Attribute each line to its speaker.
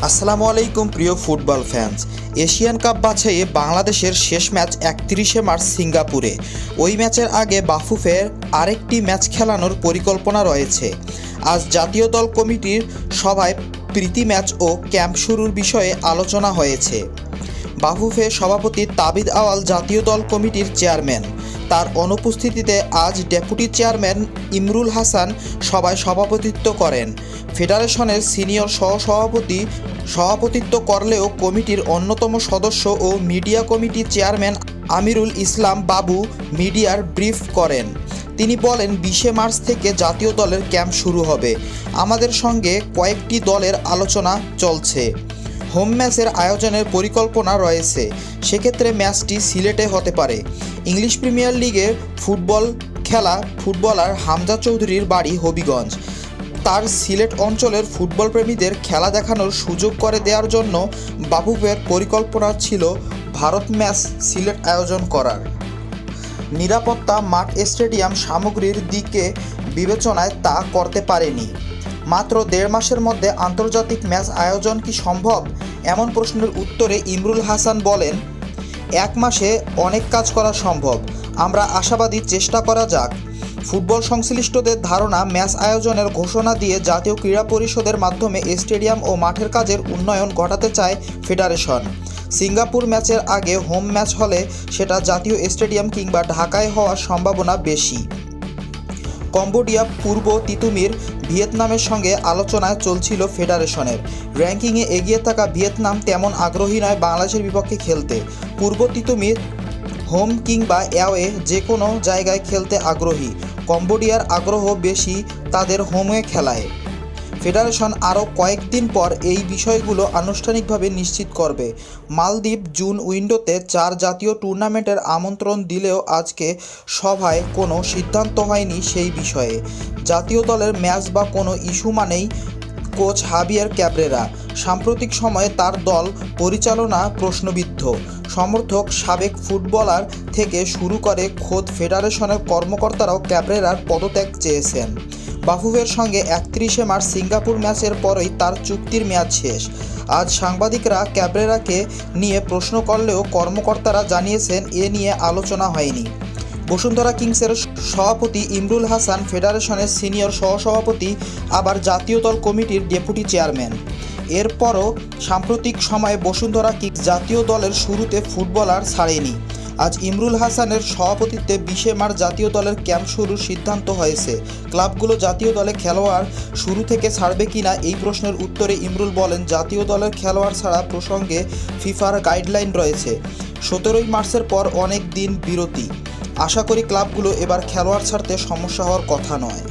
Speaker 1: আসসালামু আলাইকুম, প্রিয় ফুটবল ফ্যান্স এশিয়ান কাপ বাছাইয়ে বাংলাদেশের শেষ ম্যাচ একত্রিশে মার্চ সিঙ্গাপুরে। ওই ম্যাচের আগে বাফুফের আরেকটি ম্যাচ খেলানোর পরিকল্পনা রয়েছে। আজ জাতীয় দল কমিটির সভায় প্রীতি ম্যাচ ও ক্যাম্প শুরুর বিষয়ে আলোচনা হয়েছে। বাফুফে সভাপতি তাবিদ আওয়াল জাতীয় দল কমিটির চেয়ারম্যান। তার অনুপস্থিতিতে আজ ডেপুটি চেয়ারম্যান ইমরুল হাসান সভায় সভাপতিত্ব করেন। ফেডারেশনের সিনিয়র সহসভাপতি সভাপতিত্ব করলেও কমিটির অন্যতম সদস্য ও মিডিয়া কমিটির চেয়ারম্যান আমিরুল ইসলাম বাবু মিডিয়ার ব্রিফ করেন। তিনি বলেন, বিশে মার্চ থেকে জাতীয় দলের ক্যাম্প শুরু হবে। আমাদের সঙ্গে কয়েকটি দলের আলোচনা চলছে। হোম ম্যাচের আয়োজনের পরিকল্পনা রয়েছে। সেক্ষেত্রে ম্যাচটি সিলেটে হতে পারে। ইংলিশ প্রিমিয়ার লিগে ফুটবল খেলা ফুটবলার হামজা চৌধুরীর বাড়ি হবিগঞ্জ। তার সিলেট অঞ্চলের ফুটবল প্রেমীদের খেলা দেখানোর সুযোগ করে দেওয়ার জন্য বাবুবের পরিকল্পনা ছিল ভারত ম্যাচ সিলেট আয়োজন করার। নিরাপত্তা মাঠ স্টেডিয়াম সামগ্রীর দিকে বিবেচনায় তা করতে পারেনি। মাত্র দেড় মাসের মধ্যে আন্তর্জাতিক ম্যাচ আয়োজন কি সম্ভব? এমন প্রশ্নের উত্তরে ইমরুল হাসান বলেন, এক মাসে অনেক কাজ করা সম্ভব। আমরা আশাবাদী চেষ্টা করা যাক। ফুটবল সংশ্লিষ্টদের ধারণা, ম্যাচ আয়োজনের ঘোষণা দিয়ে জাতীয় ক্রীড়া পরিষদের মাধ্যমে স্টেডিয়াম ও মাঠের কাজের উন্নয়ন ঘটাতে চায় ফেডারেশন। সিঙ্গাপুর ম্যাচের আগে হোম ম্যাচ হলে সেটা জাতীয় স্টেডিয়াম কিংবা ঢাকায় হওয়ার সম্ভাবনা বেশি। কম্বোডিয়া, পূর্ব তিতুমির, ভিয়েতনামের সঙ্গে আলোচনায় চলছিল ফেডারেশনের। র্যাঙ্কিংয়ে এগিয়ে থাকা ভিয়েতনাম তেমন আগ্রহী নয় বাংলাদেশের বিপক্ষে খেলতে। পূর্ব তিতুমির হোম কিংবা অ্যাওয়ে যে কোনো জায়গায় খেলতে আগ্রহী। কম্বোডিয়ার আগ্রহ বেশি তাদের হোমে খেলায়। ফেডারেশন আরও কয়েকদিন পর এই বিষয়গুলো আনুষ্ঠানিকভাবে নিশ্চিত করবে। মালদ্বীপ জুন উইন্ডোতে চার জাতীয় টুর্নামেন্টের আমন্ত্রণ দিলেও আজকে সভায় কোনো সিদ্ধান্ত হয়নি সেই বিষয়ে। জাতীয় দলের ম্যাচ বা কোনো ইস্যু মানেই কোচ হাবিয়ার ক্যাবরেরা। সাম্প্রতিক সময়ে তার দল পরিচালনা প্রশ্নবিদ্ধ। সমর্থক, সাবেক ফুটবলার থেকে শুরু করে খোদ ফেডারেশনের কর্মকর্তারাও ক্যাবরেরার পদত্যাগ চেয়েছেন। বাফুফের সঙ্গে একত্রিশে মার্চ সিঙ্গাপুর ম্যাচের পরেই তার চুক্তির মেয়াদ শেষ। আজ সাংবাদিকরা ক্যাবরেরাকে নিয়ে প্রশ্ন করলেও কর্মকর্তারা জানিয়েছেন, এ নিয়ে আলোচনা হয়নি। বসুন্ধরা কিংসের সভাপতি ইমরুল হাসান ফেডারেশনের সিনিয়র সহসভাপতি, আবার জাতীয় দল কমিটির ডেপুটি চেয়ারম্যান। এরপরও সাম্প্রতিক সময়ে বসুন্ধরা কিংস জাতীয় দলের শুরুতে ফুটবলার ছাড়েনি। আজ ইমরুল হাসানের সভাপতিত্বে বিশে মার্চ জাতীয় দলের ক্যাম্প শুরুর সিদ্ধান্ত হয়েছে। ক্লাবগুলো জাতীয় দলে খেলোয়াড় শুরু থেকে ছাড়বে কিনা এই প্রশ্নের উত্তরে ইমরুল বলেন, জাতীয় দলের খেলোয়াড় ছাড়া প্রসঙ্গে ফিফার গাইডলাইন রয়েছে। সতেরোই মার্চের পর অনেক দিন বিরতি। আশা করি ক্লাবগুলো এবার খেলোয়াড় ছাড়তে সমস্যা হওয়ার কথা নয়।